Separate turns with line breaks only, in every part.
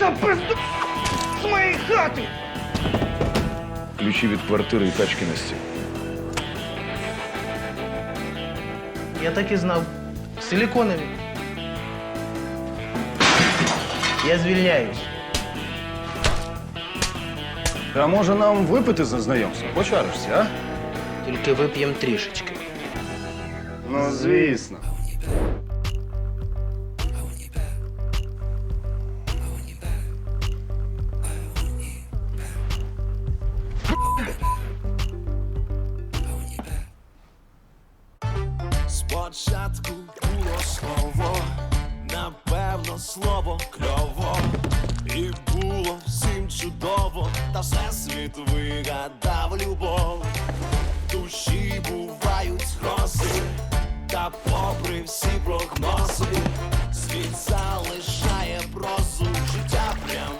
Та пизду з моєї хати!
Ключі від квартири і тачки на стіл.
Я так і знав. Силіконові. Я звільняюсь.
А може нам випити за знайомство? Почаришся, а?
Тільки вип'ємо трішечки.
Ну, звісно.
Спочатку було слово, напевно, слово кльово. І було всім чудово, та все світ вигадав любов. Душі бувають грози, та попри всі прогнози, світ залишає прозу, життя прямує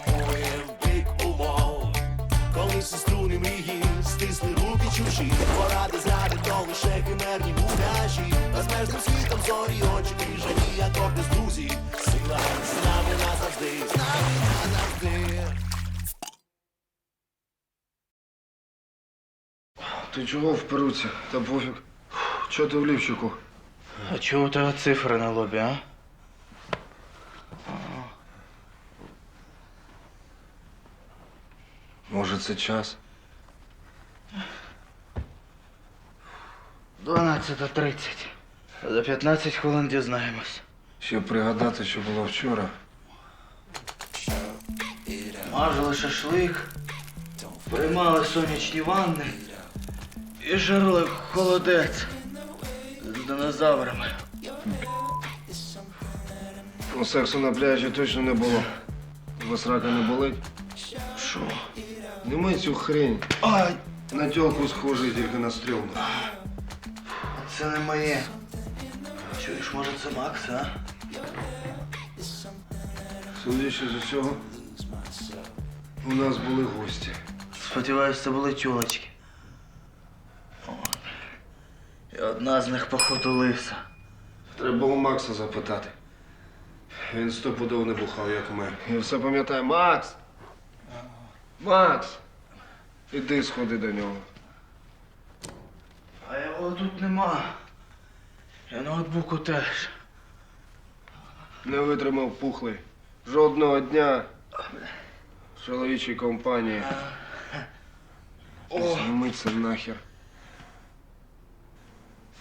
чужі, поради зради, то лише химерні муляжі, безмежним світом зорі очі крижані, акорди з друзі, сила з нами назавжди, з нами назавжди.
Ти чого в перуці? Та пофіг. Чого ти в лівчику?
А чого у тебе цифри на лобі, а?
Може, це час?
12.30. За 15 хвилин дізнаємось.
Ще пригадати, що було вчора.
Мажили шашлик, приймали сонячні ванни і жарили холодець з динозаврами.
Ну, сексу на пляжі точно не було. Вас рака не болить?
Що?
Нема цю хрень.
Ай,
На тілку схожий тільки на стрілну.
Це не моє. Чуєш, може це Макс, а?
Судячи з усього, у нас були гості.
Сподіваюсь, це були тюлочки. О, І одна з них походу лиса.
Треба у Макса запитати. Він стопудов не бухав, як ми. І все пам'ятає. Макс! Макс! Іди сходи до нього.
А його тут нема. І ноутбуку теж.
Не витримав пухлий. Жодного дня в чоловічій компанії.
О,
нахер.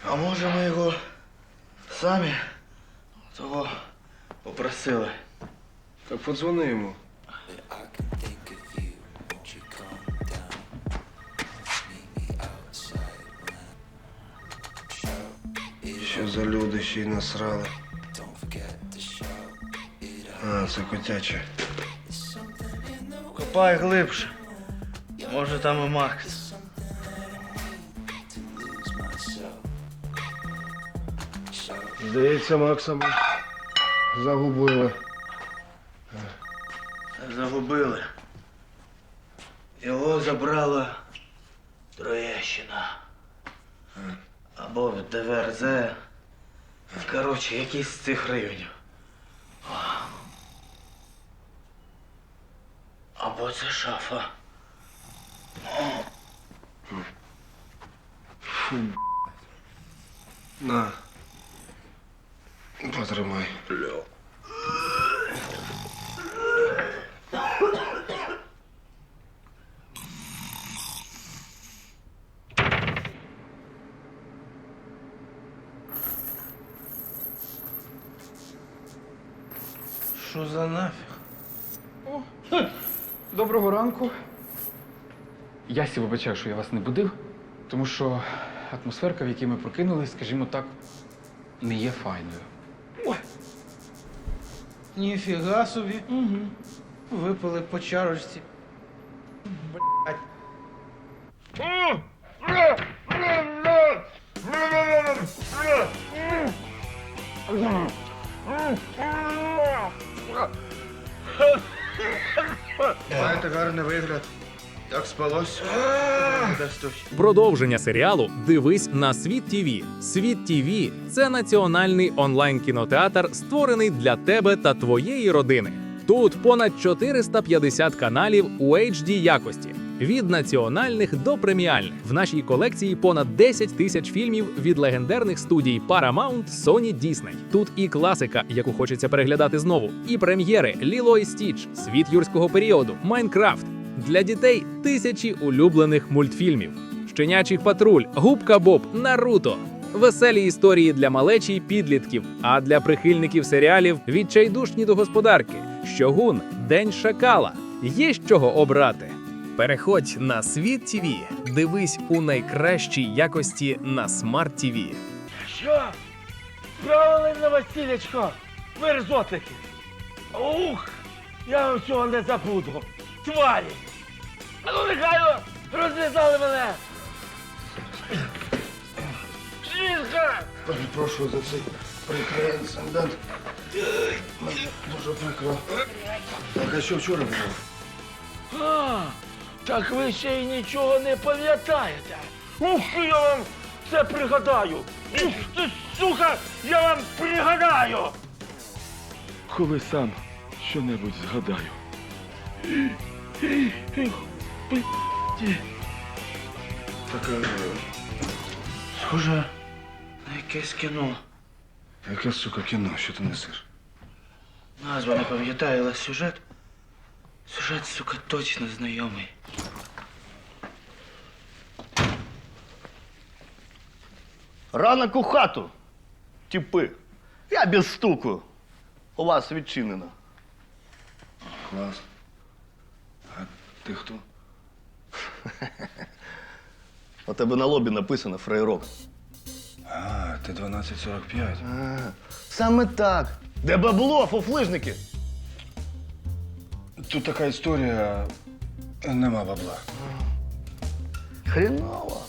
а може ми його самі того попросили.
Так подзвони йому. За люди ще й насрали? А, це котяче.
Копай глибше. Може там і Макс.
Здається, Макса ми загубили.
Загубили. Його забрала Троєщина. Або в ДВРЗ. Коротше, якийсь з цих районів. Або це шафа. Фу.
На. Потримай.
Що за нафіг?
Доброго ранку. Я сі вибачаю, що я вас не будив, тому що атмосферка, в якій ми прокинулись, скажімо так, не є файною.
Ніфіга собі. Угу. Випили по чарочці. Спалось?
Продовження серіалу Дивись на світ ТІВІ. Світ ТІВІ – це національний онлайн кінотеатр, створений для тебе та твоєї родини. Тут понад 450 каналів у HD якості. Від національних до преміальних в нашій колекції понад 10 тисяч фільмів від легендарних студій Paramount, Sony, Disney. Тут і класика, яку хочеться переглядати знову, і прем'єри Ліло і Стіч, Світ юрського періоду, Майнкрафт. Для дітей тисячі улюблених мультфільмів: Щенячий патруль, Губка Боб, Наруто. Веселі історії для малечі й підлітків, а для прихильників серіалів відчайдушні до господарки. Щогун, День Шакала. Є з чого обрати. Переходь на світ ТВ. Дивись у найкращій якості на смарт ТВ.
Що? Правили на Василечко, мерзотики. Ух, я вам цього не забуду. Тварі. А ну нехай розв'язали мене. Жінка!
Перепрошую за цей прикрий інцидент. Мені дуже прикро. Так, а що вчора було?
А, так ви ще й нічого не пам'ятаєте. Ух, я вам це пригадаю. Ух ти, сука, я вам пригадаю. Коли сам що-небудь згадаю.
Так, е,
Схоже на якесь кіно.
яке, сука, кіно, що ти несеш?
Назва не пам'ятаю, але сюжет. Сюжет, сука, точно знайомий.
Ранок у хату. Тіпи. Я без стуку. У вас відчинено.
Клас. А ти хто?
У тебе на лобі написано фрейрок.
А, ти 1245.
Саме так. Де бабло, фуфлижники?
Тут така історія. Нема бабла.
Хріново.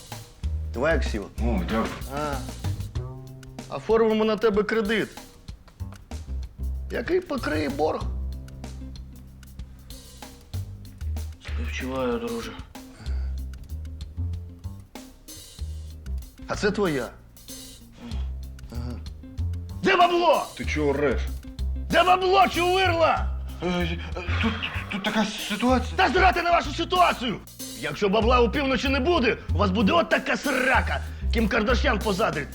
Твоя ксіва.
О, дякую.
А. Оформимо на тебе кредит. Який покриє борг?
Співчуваю, друже.
А це твоя. Ага. Де бабло?
Ти чого реш?
Де бабло, чувирла?
Тут, тут така ситуація.
Та зрати на вашу ситуацію! Якщо бабла у півночі не буде, у вас буде от така срака, ким Кардашян позадрить.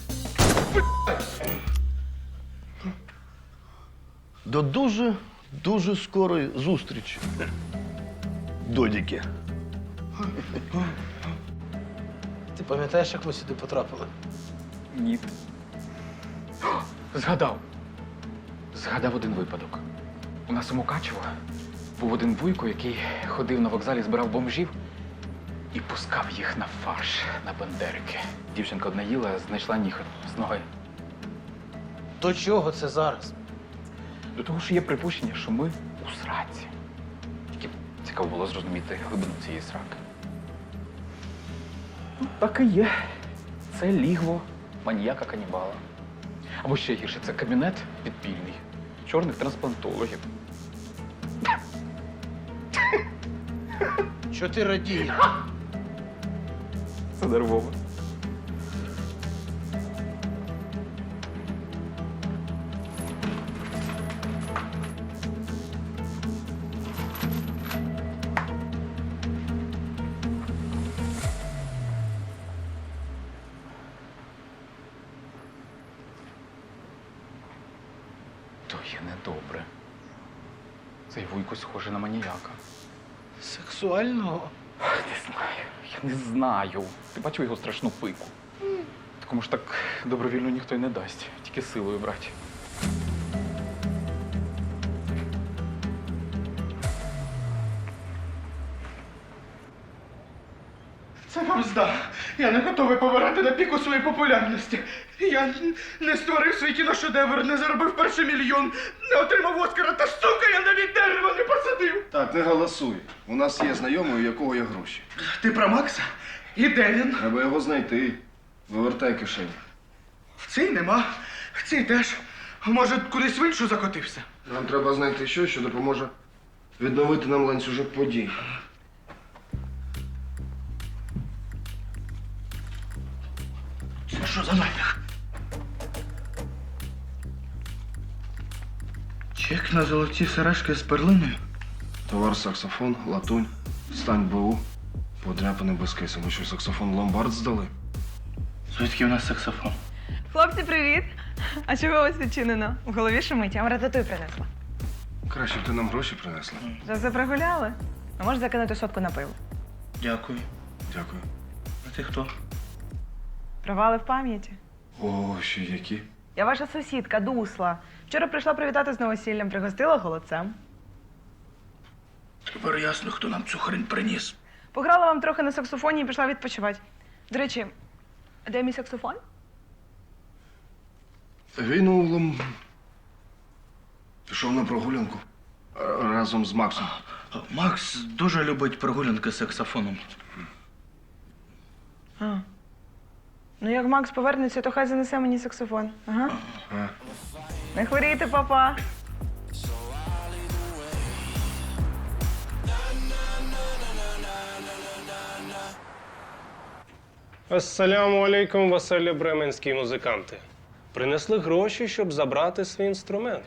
До дуже, дуже скорої зустрічі. Додіки.
Ти пам'ятаєш, як ми сюди потрапили?
Ні. Згадав. Згадав один випадок. У нас у Мукачево був один вуйко, який ходив на вокзалі, збирав бомжів і пускав їх на фарш, на бандерики. Дівчинка одна їла, знайшла ніхот з ноги.
До чого це зараз?
До того ж є припущення, що ми у сраці. Тільки цікаво було зрозуміти глибину цієї сраки. Ну, так і є. Це лігво маніяка канібала. Або ще гірше, це кабінет підпільний чорних трансплантологів.
Що ти радієш?
Це нервово. Знаю. Ти бачив його страшну пику. Такому ж так добровільно ніхто й не дасть, тільки силою брати.
Це вам зда. Я не готовий помирати на піку своєї популярності. Я не створив свій кіношедевр, не заробив перший мільйон, не отримав Оскара, та сука, я навіть дерева не посадив.
Так, не голосуй. У нас є знайомий, у якого є гроші.
Ти про Макса? І де він?
Треба його знайти. Вивертай кишені.
В цій нема, в цій теж. Може, кудись в іншу закотився?
Нам треба знайти щось, що допоможе відновити нам ланцюжок подій.
Це що за нафіг?
Чек на золоті сережки з перлиною.
Товар саксофон, латунь, стань БУ. Подряпаний без кейсу. Ми що, саксофон ломбард здали?
Звідки у нас саксофон?
Хлопці, привіт! А чого у вас відчинено? В голові шумить, я вам рататуй принесла.
Краще б ти нам гроші принесла.
Вже все прогуляли? А може закинути сотку на пиво?
Дякую.
Дякую.
А ти хто?
Провали в пам'яті.
О, ще які.
Я ваша сусідка, Дусла. Вчора прийшла привітати з новосіллям, пригостила голодцем.
Тепер ясно, хто нам цю хрень приніс.
Пограла вам трохи на саксофоні і пішла відпочивати. До речі, а де мій саксофон?
Він у лом... Пішов на прогулянку. Разом з Максом.
Макс дуже любить прогулянки з саксофоном.
А. Ну, як Макс повернеться, то хай занесе мені саксофон. Ага.
А.
Не хворійте, папа.
Ассаляму алейкум, Василі бременські музиканти. Принесли гроші, щоб забрати свій інструмент.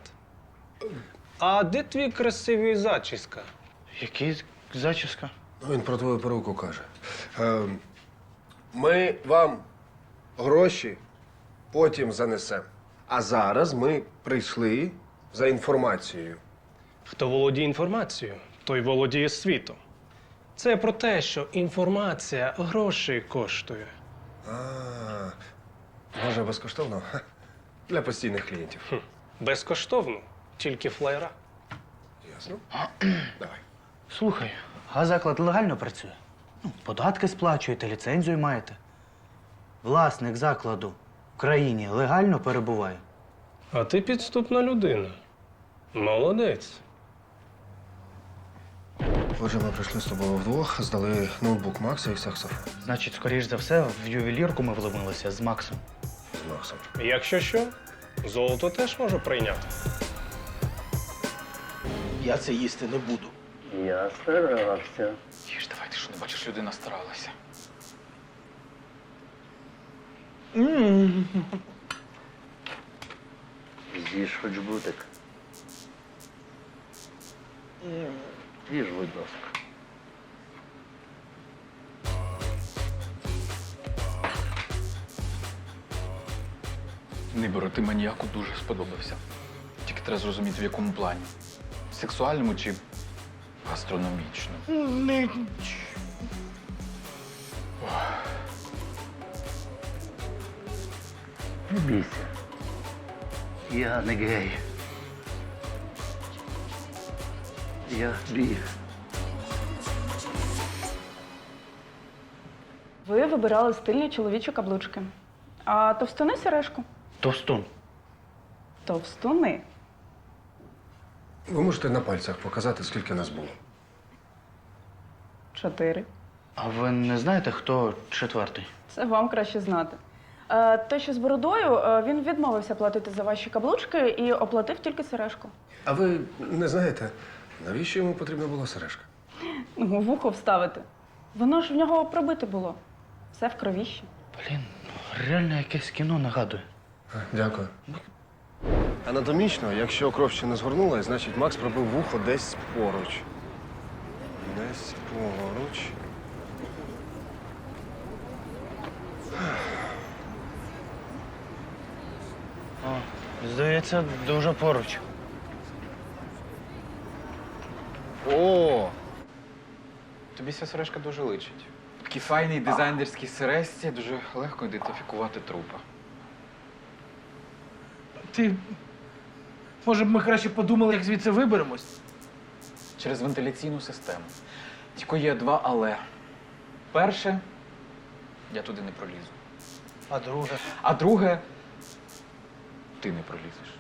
А де твій красивий зачіска?
Який зачіска?
Ну, Він про твою поруку каже. Е, ми вам гроші потім занесемо. А зараз ми прийшли за інформацією.
Хто володіє інформацією, той володіє світом. Це про те, що інформація грошей коштує.
А, може, безкоштовно? Ха, Для постійних клієнтів.
Хм. Безкоштовно, тільки флайра.
Ясно? Давай.
Слухай, а заклад легально працює? Ну, податки сплачуєте, ліцензію маєте. Власник закладу в країні легально перебуває.
А ти підступна людина. Молодець.
Отже, ми прийшли з тобою вдвох, здали ноутбук Макса і саксофон
Значить, скоріш за все, в ювелірку ми вломилися з Максом.
з Максом.
Якщо що, золото теж можу прийняти.
Я це їсти не буду.
Я старався.
Їж, давай, ти що не бачиш, людина старалася.
З'їж хоч бутик. Їж, будь ласка.
Ниборо, ти маніяку дуже сподобався. Тільки треба зрозуміти, в якому плані. Сексуальному чи гастрономічному.
Не...
Не бійся. Я не гей. Я бій.
Ви вибирали стильні чоловічі каблучки. А товстуни сережку?
Товстун.
Товстуни.
Ви можете на пальцях показати, скільки нас було.
Чотири.
А ви не знаєте, хто четвертий?
Це вам краще знати. Е, те, що з бородою, е, він відмовився платити за ваші каблучки і оплатив тільки сережку.
А ви не знаєте, навіщо йому потрібна була сережка?
Ну, вухо вставити. Воно ж в нього пробите було. Все в кровіщі.
Блін, реально якесь кіно нагадує.
Дякую. Анатомічно, якщо кров ще не згорнула, значить Макс пробив вухо десь поруч. Десь поруч.
Здається, дуже поруч.
О!
Тобі ця сережка дуже личить. Такий файний дизайнерський сережці дуже легко ідентифікувати трупа.
Ти. Може б ми краще подумали, як звідси виберемось?
Через вентиляційну систему. Тільки є два але. Перше, я туди не пролізу.
А друге?
А друге, ти не пролізеш.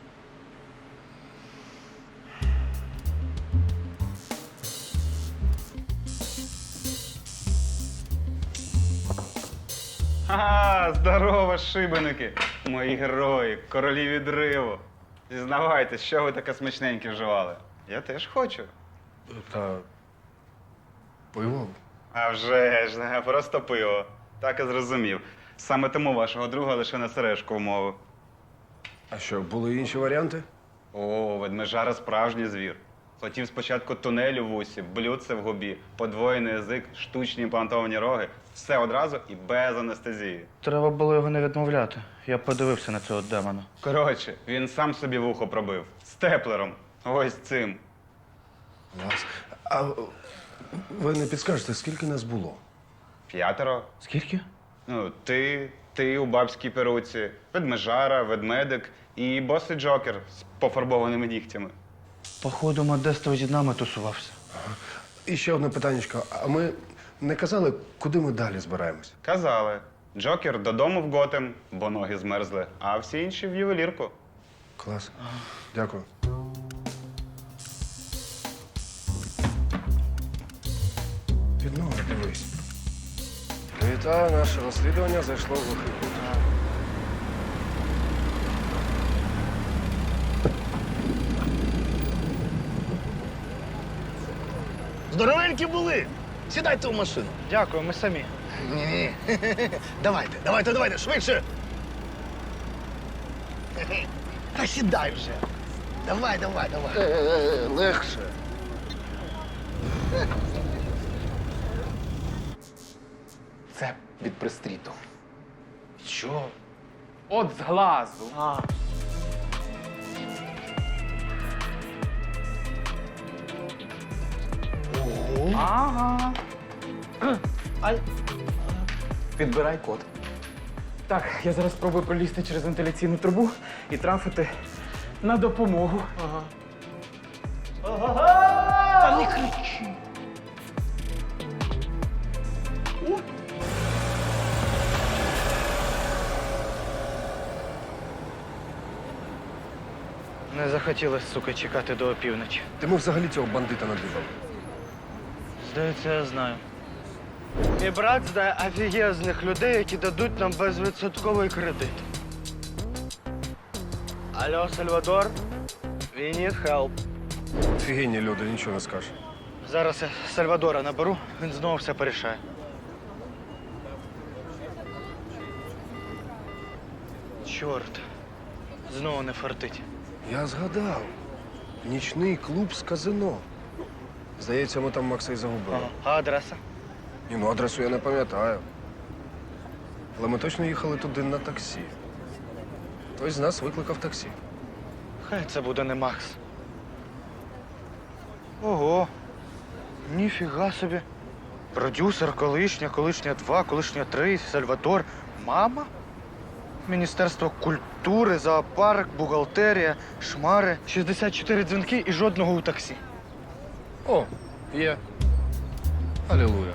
Ага, здорово, шибеники, мої герої, королі відриву. Зізнавайтесь, що ви таке смачненьке вживали? Я теж хочу.
Та пиво.
А вже ж, не, просто пиво. Так і зрозумів. Саме тому вашого друга лише на сережку умовив.
А що, були інші варіанти?
О, ведмежара справжній звір. Хотів спочатку тунель у вусі, блюдце в губі, подвоєний язик, штучні імплантовані роги. Все одразу і без анестезії.
Треба було його не відмовляти. Я подивився на цього демона.
Коротше, він сам собі вухо пробив. Степлером. Ось цим.
Клас. А ви не підскажете, скільки нас було?
П'ятеро.
Скільки?
Ну, ти, ти у бабській перуці, ведмежара, ведмедик і босий Джокер з пофарбованими нігтями.
Походу, Модестович з нами тусувався.
І ще одне питаннячко. А ми не казали, куди ми далі збираємось?
Казали. Джокер додому в Готем, бо ноги змерзли, а всі інші в ювелірку.
Клас. Дякую. Під ноги дивись. Вітаю, наше розслідування зайшло в глухий кут.
Здоровенькі були! Сідайте в машину.
Дякую, ми самі.
Ні-ні. Давайте, давайте, давайте, швидше. Та сідай вже. Давай, давай, давай.
Легше.
Це від пристріту. Що? От з глазу.
А,
Ага. Підбирай код. Так, я зараз спробую пролізти через вентиляційну трубу і трафити на допомогу.
Та не кричи.
не захотілося, сука, чекати до опівночі.
Ти ми взагалі цього бандита надивили.
Здається, я знаю. Мій брат знає офігезних людей, які дадуть нам безвідсотковий кредит. Алло, Сальвадор? We need help.
Офігенні люди, нічого не скажеш.
Зараз я Сальвадора наберу, він знову все порішає. Чорт, знову не фартить.
Я згадав. Нічний клуб з казино. Здається, ми там Макса і загубили.
А адреса?
Ні, ну адресу я не пам'ятаю. Але ми точно їхали туди на таксі. Хтось з нас викликав таксі.
Хай це буде не Макс. Ого. Ніфіга собі. Продюсер, колишня, колишня 2, колишня 3, Сальвадор. Мама? Міністерство культури, зоопарк, бухгалтерія, шмари, 64 дзвінки і жодного у таксі.
О, є. Алілуя.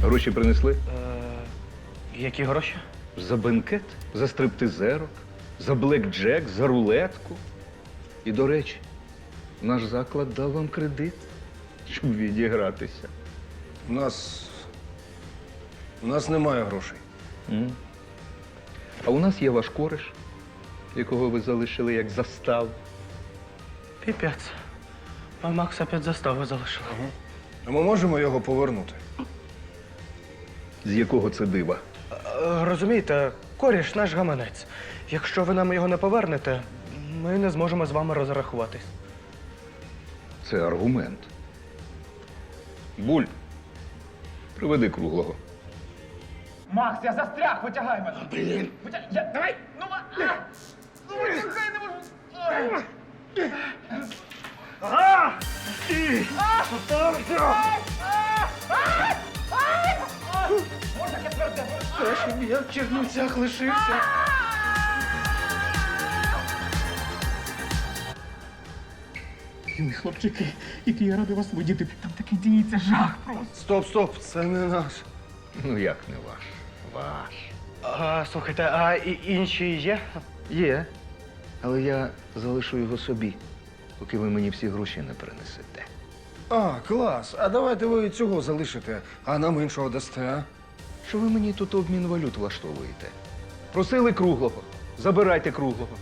Гроші принесли?
Е, які гроші?
За бенкет, за стриптизерок, за блекджек, за рулетку. І, до речі, наш заклад дав вам кредит, щоб відігратися.
У нас. У нас немає грошей.
А у нас є ваш кореш, якого ви залишили як застав.
Піпець. А Макса п'ять застави залишили.
А ми можемо його повернути.
З якого це дива?
Е, Розумієте, коріш наш гаманець. Якщо ви нам його не повернете, ми не зможемо з вами розрахуватись.
Це аргумент. Буль, приведи круглого.
Макс, я застряг, витягай мене. Блін. Я... Давай, ну, а! Ну, я
в Чернівцях лишився.
Хлопчики, які я радий вас видіти. Там таке діється жах просто.
Стоп, стоп, це не наш.
Ну як не ваш? Ваш.
А, слухайте, а і інші є?
Є. Але я залишу його собі, поки ви мені всі гроші не принесете.
А, клас. А давайте ви цього залишите, а нам іншого дасте, а?
Що ви мені тут обмін валют влаштовуєте? Просили круглого. Забирайте круглого.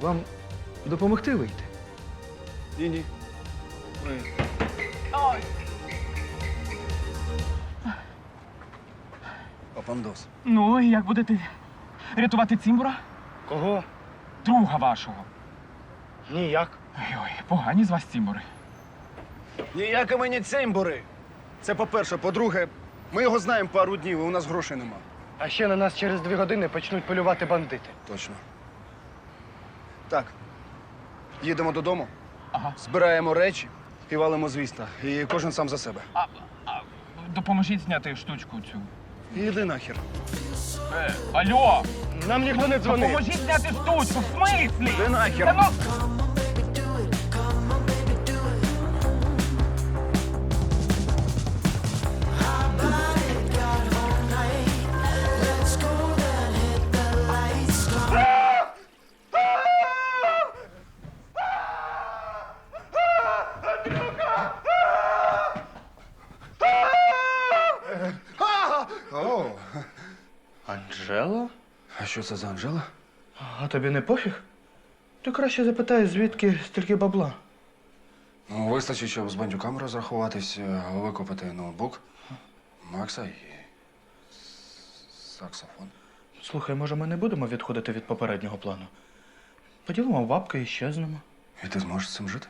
Вам допомогти вийти?
Ні-ні. Папандос.
Ну, і як будете рятувати Цимбура?
Кого?
Друга вашого.
Ніяк.
Ой, погані з вас Цимбури.
Ніякі мені цимбури. Це по-перше. По-друге, ми його знаємо пару днів, і у нас грошей нема.
А ще на нас через дві години почнуть полювати бандити.
Точно. Так. Їдемо додому,
Ага.
збираємо речі і валимо з міста. І кожен сам за себе.
А, а, допоможіть зняти штучку цю.
Іди нахер.
Е, алло!
Нам ніхто не дзвонив.
Допоможіть зняти штучку! В смислі?
Іди нахер.
Та ну,
це за Анжела?
А тобі не пофіг? Ти краще запитай, звідки стільки бабла.
Ну, вистачить, щоб з бандюками розрахуватись, е, викупити ноутбук, Макса і саксофон.
Слухай, може, ми не будемо відходити від попереднього плану? Поділимо бабки і щезнемо.
І ти зможеш з цим жити?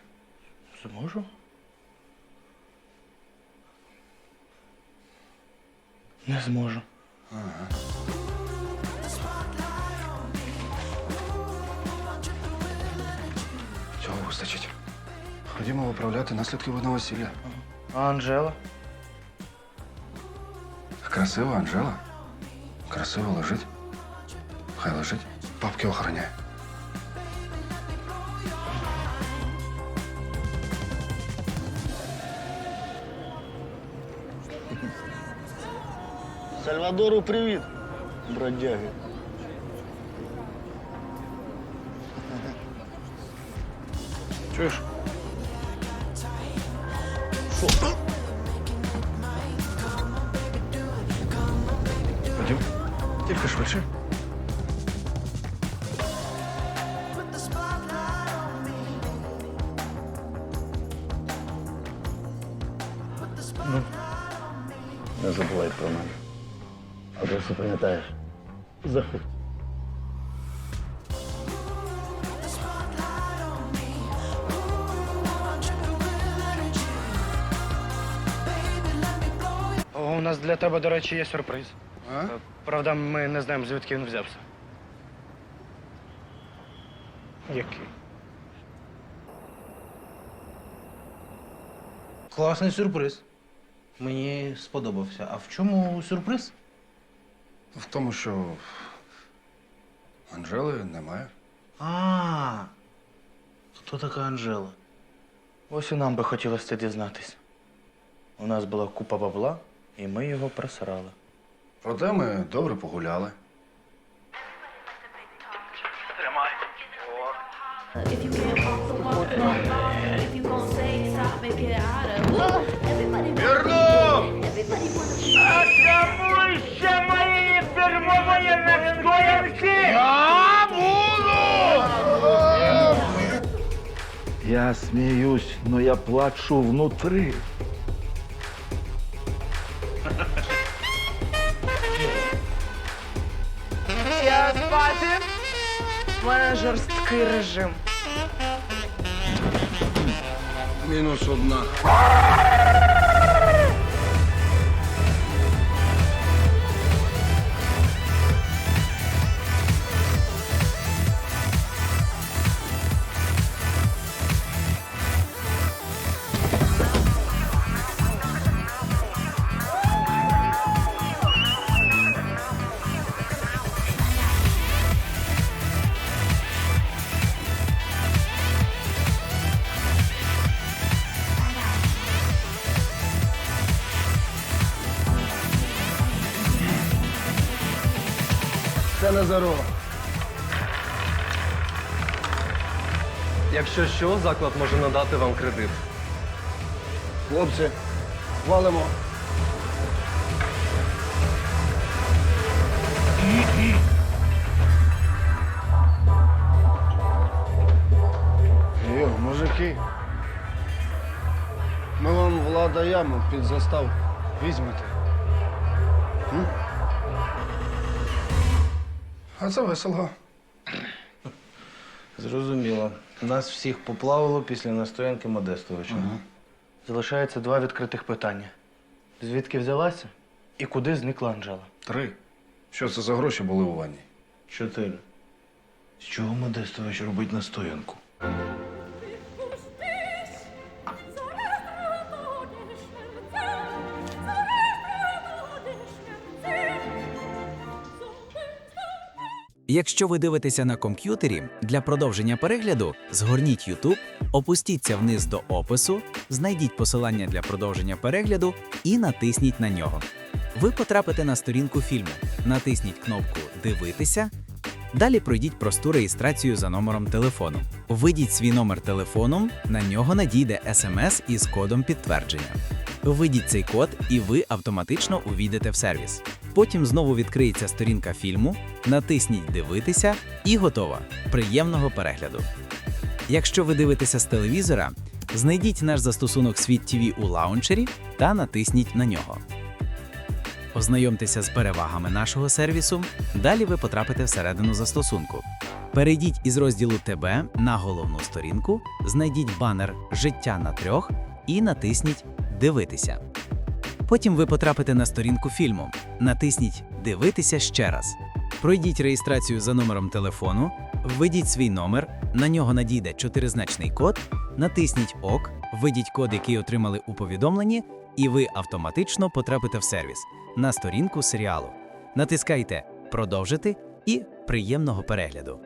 Зможу. Не зможу.
Цього вистачить. Ходімо виправляти наслідки водного весілля.
А Анжела?
Красива Анжела. Красиво лежить. Хай лежить. Папки охороняє.
Сальвадору привіт, бродяги.
Чуєш? Що? Ходім. Тільки швидше.
Не забувай про мене. Адресу пам'ятаєш. Заходь.
Нас для тебе, до речі, є сюрприз.
А?
Е, Правда, ми не знаємо, звідки він взявся. Який?
Класний сюрприз. Мені сподобався. А в чому сюрприз?
В тому, що Анжели немає.
А, хто така Анжела? Ось і нам би хотілося це дізнатись. У нас була купа бабла, і ми його просрали.
Проте ми добре погуляли.
Everybody Верну! Everybody
моєї фірмової настоянки!
Я сміюсь, но я плачу внутри.
Жорсткий режим.
Мінус одна. Назарова.
Якщо що, заклад може надати вам кредит.
Хлопці, валимо. Йо, мужики. Ми вам влада яму під застав візьмете. М? А це весело.
Зрозуміло. Нас всіх поплавило після настоянки Модестовича. Залишається два відкритих питання: звідки взялася і куди зникла Анжела?
Три. Що це за гроші були у ванні?
Чотири. З чого Модестович робить настоянку?
Якщо ви дивитеся на комп'ютері, для продовження перегляду згорніть YouTube, опустіться вниз до опису, знайдіть посилання для продовження перегляду і натисніть на нього. Ви потрапите на сторінку фільму, натисніть кнопку Дивитися. Далі пройдіть просту реєстрацію за номером телефону. Введіть свій номер телефону, на нього надійде смс із кодом підтвердження. Введіть цей код, і ви автоматично увійдете в сервіс. Потім знову відкриється сторінка фільму, натисніть Дивитися і готово. Приємного перегляду. Якщо ви дивитеся з телевізора, знайдіть наш застосунок Світ ТВ у лаунчері та натисніть на нього. Ознайомтеся з перевагами нашого сервісу. Далі ви потрапите всередину застосунку. Перейдіть із розділу ТБ на головну сторінку, знайдіть банер Життя на трьох і натисніть Дивитися. Потім ви потрапите на сторінку фільму. Натисніть Дивитися ще раз. Пройдіть реєстрацію за номером телефону, введіть свій номер, на нього надійде чотиризначний код, натисніть ОК, введіть код, який отримали у повідомленні, і ви автоматично потрапите в сервіс на сторінку серіалу. Натискайте Продовжити і приємного перегляду.